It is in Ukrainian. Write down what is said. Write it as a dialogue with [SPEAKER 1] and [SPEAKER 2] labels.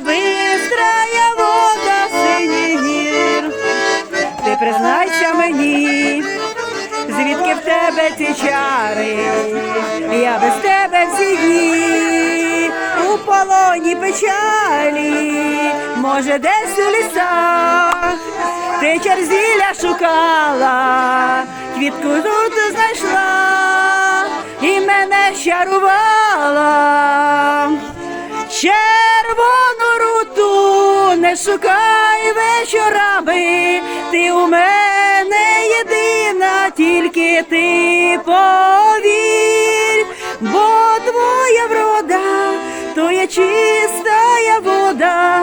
[SPEAKER 1] бистрая вода синіх гір, ти признайся мені, звідки в тебе ці чари, я без тебе всі дні у полоні печалі, може, десь у лісах ти черзіля шукала, квітку тут знайшла і мене щарувала. Червону руту не шукай вечорами, ти у мене єдина, тільки ти повір, бо твоя врода, то є чистая вода,